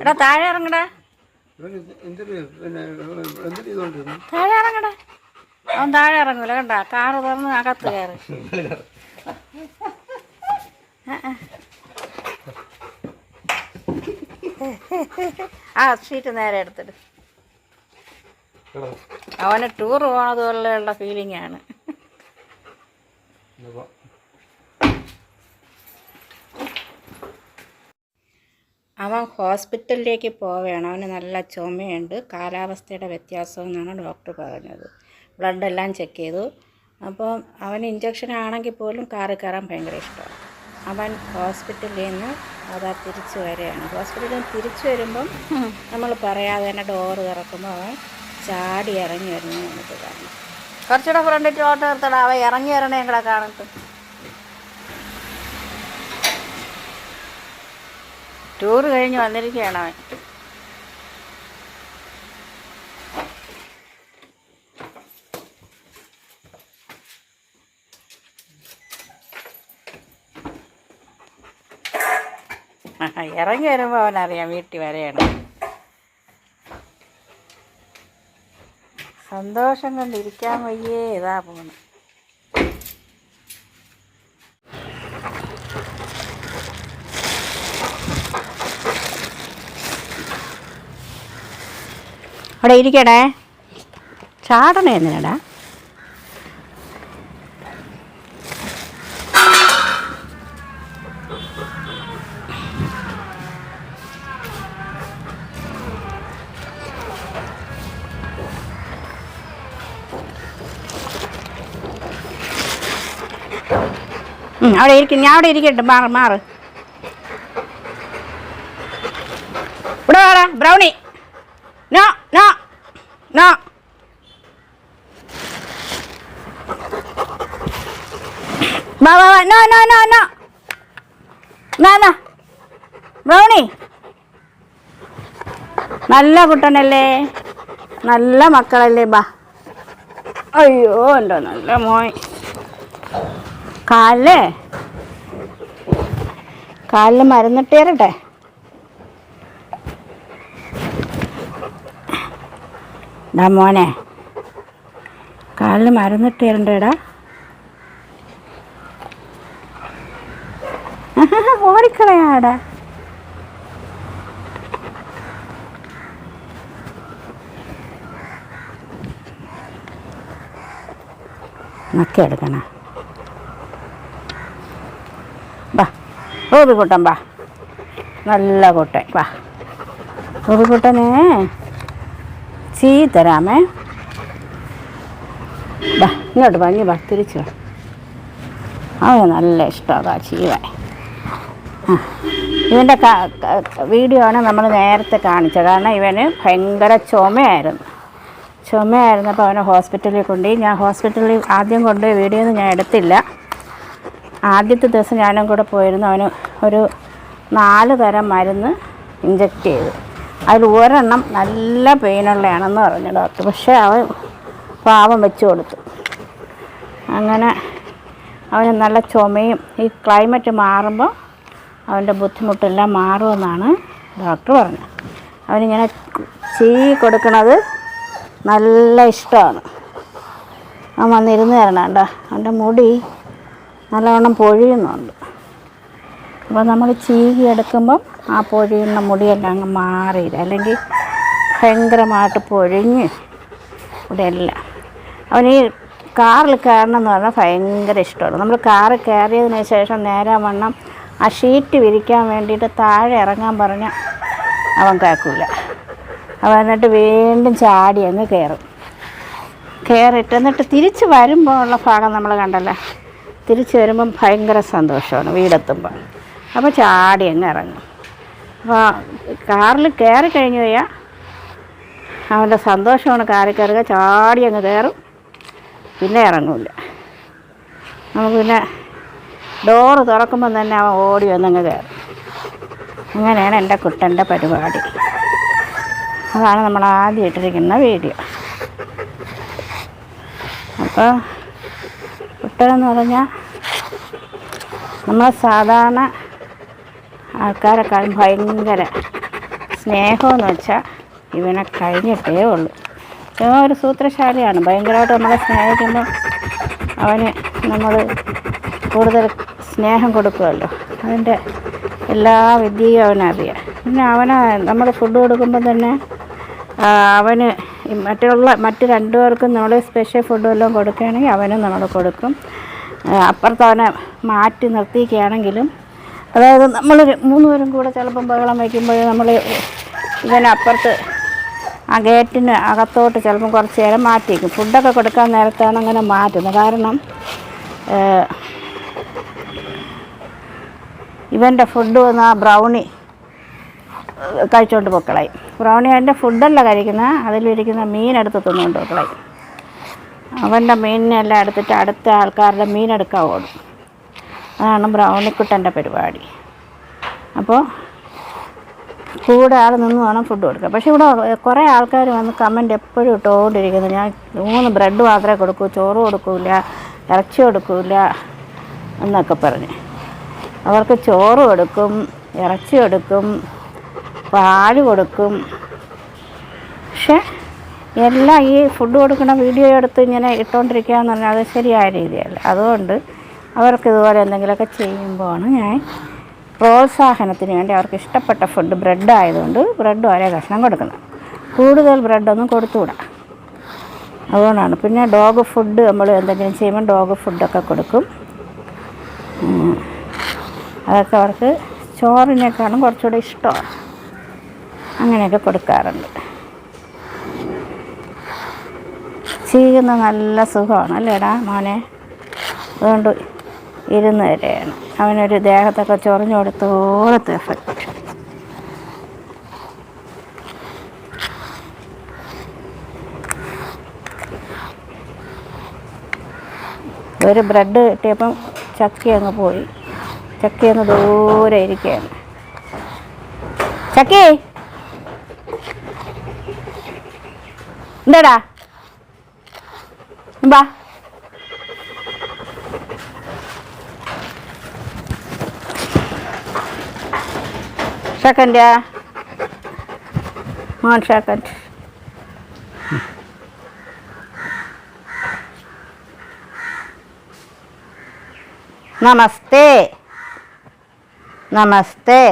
എടാ താഴെ ഇറങ്ങടാ. താഴെ ഇറങ്ങടാ. അവൻ താഴെ ഇറങ്ങൂല കണ്ട. കാറ് തുറന്ന് അകത്ത് കയറി. ആ, ആ. ആ ഷീറ്റ് നേരെ എടുത്തിട്ട് അവന് ടൂർ പോണതുപോലെയുള്ള ഫീലിംഗ് അവൻ ഹോസ്പിറ്റലിലേക്ക് പോവുകയാണ്. അവന് നല്ല ചുമയുണ്ട്. കാലാവസ്ഥയുടെ വ്യത്യാസം എന്നാണ് ഡോക്ടർ പറഞ്ഞത്. ബ്ലഡ് എല്ലാം ചെക്ക് ചെയ്തു. അപ്പോൾ അവൻ ഇഞ്ചക്ഷൻ ആണെങ്കിൽ പോലും കാറ് കയറാൻ ഭയങ്കര ഇഷ്ടമാണ്. അവൻ ഹോസ്പിറ്റലിൽ നിന്ന് അതാ തിരിച്ചു വരികയാണ്. ഹോസ്പിറ്റലിൽ നിന്ന് തിരിച്ചു വരുമ്പം നമ്മൾ പറയാതെ തന്നെ ഡോറ് തുറക്കുമ്പോൾ അവൻ ചാടി ഇറങ്ങി വരുന്നു നമുക്ക് കാണാം കുറച്ചുകൂടെ ഫ്രണ്ടിൽ ഓട്ടോ നിർത്തണം അവൻ ഇറങ്ങി വരണേ കാണട്ടെ ടൂർ കഴിഞ്ഞ് വന്നിരിക്കുകയാണ് അവൻ. ഇറങ്ങി വരുമ്പോൾ അവനറിയാം വീട്ടിൽ വരെയാണ്. സന്തോഷം കൊണ്ടിരിക്കാൻ വയ്യേ ഇതാ പോണു. അവിടെ ഇരിക്കടേ. ചാടണേ എന്തിനടാ അവിടെ ഇരിക്കും ഞാൻ അവിടെ ഇരിക്കട്ടെ. മാറ് മാറ്. ഇവിടെ വേറെ ബ്രൗണി. നോ. നോ. വാ വാ വാ. No no no no. നാ നാ. ബ്രൗണി. നല്ല കുട്ടനല്ലേ? നല്ല മക്കളല്ലേ ബാ. അയ്യോ എന്റെ നല്ല മോയ് കാലേ കാലിൽ മരുന്നിട്ട് ഡാ മോനെ. കാലിൽ മരുന്നിട്ട് തരണ്ടേടാ ഓടിക്കളയാടാ. നക്കി എടുക്കണ. റൂബിക്കുട്ടൻ വാ. നല്ല കുട്ടൻ വാ. റൂബിക്കുട്ടനെ ചീ തരാമേ വാ ഇങ്ങോട്ട് ഇങ്ങ് വാ തിരിച്ചു അവന് നല്ല ഇഷ്ടമാണ് ആ ഇവന്റെ വീഡിയോ ആണ് നമ്മൾ നേരത്തെ കാണിച്ചത്. കാരണം ഇവന് ഭയങ്കര ചുമയായിരുന്നു. ചുമയായിരുന്നപ്പോൾ അവനെ ഹോസ്പിറ്റലിൽ കൊണ്ടുപോയി. ഞാൻ ഹോസ്പിറ്റലിൽ ആദ്യം കൊണ്ടുപോയി വീഡിയോ ഒന്നും ഞാൻ എടുത്തില്ല. ആദ്യത്തെ ദിവസം ഞാനും കൂടെ പോയിരുന്നു. അവന് ഒരു നാല് തരം മരുന്ന് ഇഞ്ചക്റ്റ് ചെയ്തു. അതിൽ ഒരെണ്ണം നല്ല പെയിനുള്ളതാണെന്ന് പറഞ്ഞു ഡോക്ടർ പക്ഷേ അവൻ പാവം വെച്ച് കൊടുത്തു. അങ്ങനെ അവന് നല്ല ചുമയും ഈ ക്ലൈമറ്റ് മാറുമ്പോൾ അവന്റെ ബുദ്ധിമുട്ടെല്ലാം മാറുമെന്നാണ് ഡോക്ടർ പറഞ്ഞത്. അവനിങ്ങനെ ചീ കൊടുക്കണത് നല്ല ഇഷ്ടമാണ്. അവൻ വന്നിരുന്ന് തരണം കേട്ടോ. അവന്റെ മുടി നല്ലവണ്ണം പൊഴിയുന്നുണ്ട്. അപ്പോൾ നമ്മൾ ചീകി എടുക്കുമ്പം ആ പൊഴിയുന്ന മുടിയെല്ലാം അങ്ങ് മാറിയില്ല? അല്ലെങ്കിൽ ഭയങ്കരമായിട്ട് പൊഴിഞ്ഞ് ഇവിടെയെല്ലാം അവൻ ഈ കാറിൽ കയറണം എന്ന് പറഞ്ഞാൽ ഭയങ്കര ഇഷ്ടമാണ്. നമ്മൾ കാറ് കയറിയതിന് ശേഷം നേരെ വണ്ണം ആ ഷീറ്റ് വിരിക്കാൻ വേണ്ടിയിട്ട് താഴെ ഇറങ്ങാൻ പറഞ്ഞാൽ അവൻ കേൾക്കില്ല അവൻ എന്നിട്ട് വീണ്ടും ചാടി അങ്ങ് കയറും. കയറിയിട്ട് എന്നിട്ട് തിരിച്ച് വരുമ്പോൾ ഉള്ള ഭാഗം നമ്മൾ കണ്ടല്ലേ? തിരിച്ച് വരുമ്പം ഭയങ്കര സന്തോഷമാണ് വീടെത്തുമ്പോൾ അപ്പോൾ ചാടി അങ്ങ് ഇറങ്ങും. അപ്പോൾ കാറിൽ കയറി കഴിഞ്ഞു കഴിഞ്ഞാൽ അവന്റെ സന്തോഷമാണ് കാറിൽ കയറുക. ചാടി അങ്ങ് കയറും പിന്നെ ഇറങ്ങില്ല നമുക്ക് പിന്നെ ഡോറ് തുറക്കുമ്പം തന്നെ അവൻ ഓടി വന്നങ്ങ് കയറും അങ്ങനെയാണ് എന്റെ കുട്ടന്റെ പരിപാടി. അതാണ് നമ്മൾ ആദ്യം ഇട്ടിരിക്കുന്ന വീഡിയോ. അപ്പോൾ കുട്ടനെന്ന് പറഞ്ഞാൽ നമ്മൾ സാധാരണ ആൾക്കാരെക്കാളും ഭയങ്കര സ്നേഹമെന്ന് വെച്ചാൽ ഇവനെ കഴിഞ്ഞിട്ടേ ഉള്ളൂ. ഇവൻ ഒരു സൂത്രശാലിയാണ്. ഭയങ്കരമായിട്ട് നമ്മളെ സ്നേഹിക്കുമ്പോൾ അവന് നമ്മൾ കൂടുതൽ സ്നേഹം കൊടുക്കുമല്ലോ അതിന്റെ എല്ലാ വിദ്യയും അവനറിയാം പിന്നെ അവന് നമ്മൾ ഫുഡ് കൊടുക്കുമ്പോൾ തന്നെ അവന് മറ്റുള്ള മറ്റ് രണ്ടുപേർക്കും നമ്മൾ സ്പെഷ്യൽ ഫുഡ് വല്ലതും കൊടുക്കുകയാണെങ്കിൽ അവനും നമ്മൾ കൊടുക്കും. അപ്പുറത്തവനെ മാറ്റി നിർത്തിയിരിക്കുകയാണെങ്കിലും അതായത് നമ്മൾ മൂന്ന് പേരും കൂടെ ചിലപ്പം ബഹളം വയ്ക്കുമ്പോൾ നമ്മൾ ഇതിനപ്പുറത്ത് ആ ഗേറ്റിന് അകത്തോട്ട് ചിലപ്പം കുറച്ച് നേരം മാറ്റിയിരിക്കും ഫുഡൊക്കെ കൊടുക്കാൻ നേരത്താണ് അങ്ങനെ മാറ്റുന്നത്. കാരണം ഇവന്റെ ഫുഡ് വന്ന് ആ ബ്രൗണി കഴിച്ചുകൊണ്ട് പൊക്കളായി. ബ്രൗണി അതിന്റെ ഫുഡല്ല കഴിക്കുന്നത് അതിലിരിക്കുന്ന മീനെടുത്ത് തിന്നുകൊണ്ട് പൊക്കളായി. അവന്റെ മീനിനെല്ലാം എടുത്തിട്ട് അടുത്ത ആൾക്കാരുടെ മീനെടുക്കാൻ ഓടും. അതാണ് ബ്രൗണിക്കുട്ടന്റെ പരിപാടി. അപ്പോൾ കൂടെ ആൾ നിന്ന് വേണം ഫുഡ് കൊടുക്കുക പക്ഷേ ഇവിടെ കുറേ ആൾക്കാർ വന്ന് കമന്റ് എപ്പോഴും ഇട്ടുകൊണ്ടിരിക്കുന്നു ഞാൻ മൂന്ന് ബ്രെഡ് മാത്രമേ കൊടുക്കൂ ചോറ് കൊടുക്കൂല ഇറച്ചി കൊടുക്കൂല എന്നൊക്കെ പറഞ്ഞ്. അവർക്ക് ചോറ് കൊടുക്കും ഇറച്ചി കൊടുക്കും പാൽ കൊടുക്കും. പക്ഷേ എല്ലാം ഈ ഫുഡ് കൊടുക്കുന്ന വീഡിയോ എടുത്ത് ഇങ്ങനെ ഇട്ടുകൊണ്ടിരിക്കുക എന്ന് പറഞ്ഞാൽ അത് ശരിയായ രീതിയല്ല. അതുകൊണ്ട് അവർക്ക് ഇതുപോലെ എന്തെങ്കിലുമൊക്കെ ചെയ്യുമ്പോഴാണ് ഞാൻ പ്രോത്സാഹനത്തിന് വേണ്ടി അവർക്ക് ഇഷ്ടപ്പെട്ട ഫുഡ് ബ്രെഡ് ആയതുകൊണ്ട് ബ്രെഡ് ഒരേ കഷ്ണം കൊടുക്കുന്നത്. കൂടുതൽ ബ്രെഡൊന്നും കൊടുത്തുകൂടാ. അതുകൊണ്ടാണ്. പിന്നെ ഡോഗ് ഫുഡ് നമ്മൾ എന്തെങ്കിലും ചെയ്യുമ്പോൾ ഡോഗ് ഫുഡൊക്കെ കൊടുക്കും. അതൊക്കെ അവർക്ക് ചോറിനേക്കാളും കുറച്ചുകൂടെ ഇഷ്ടമാണ്. അങ്ങനെയൊക്കെ കൊടുക്കാറുണ്ട്. ചെയ്യുന്ന നല്ല സുഖമാണ് അല്ലേടാ മോനെ? അതുകൊണ്ട് ഇരുന്ന് വരെയാണ്. അവനൊരു ദേഹത്തൊക്കെ ചൊറിഞ്ഞു കൊടുത്തോളത്ത് എഫക്റ്റ് ഒരു ബ്രെഡ് കിട്ടിയപ്പം ചക്കി അങ്ങ് പോയി. ചക്കി അങ്ങ് ദൂരെ ഇരിക്കുകയാണ്. ചക്കി! എന്താടാ ബാ സെക്കൻഡ് മോൻ സെക്കൻഡ് നമസ്തേ നമസ്തേ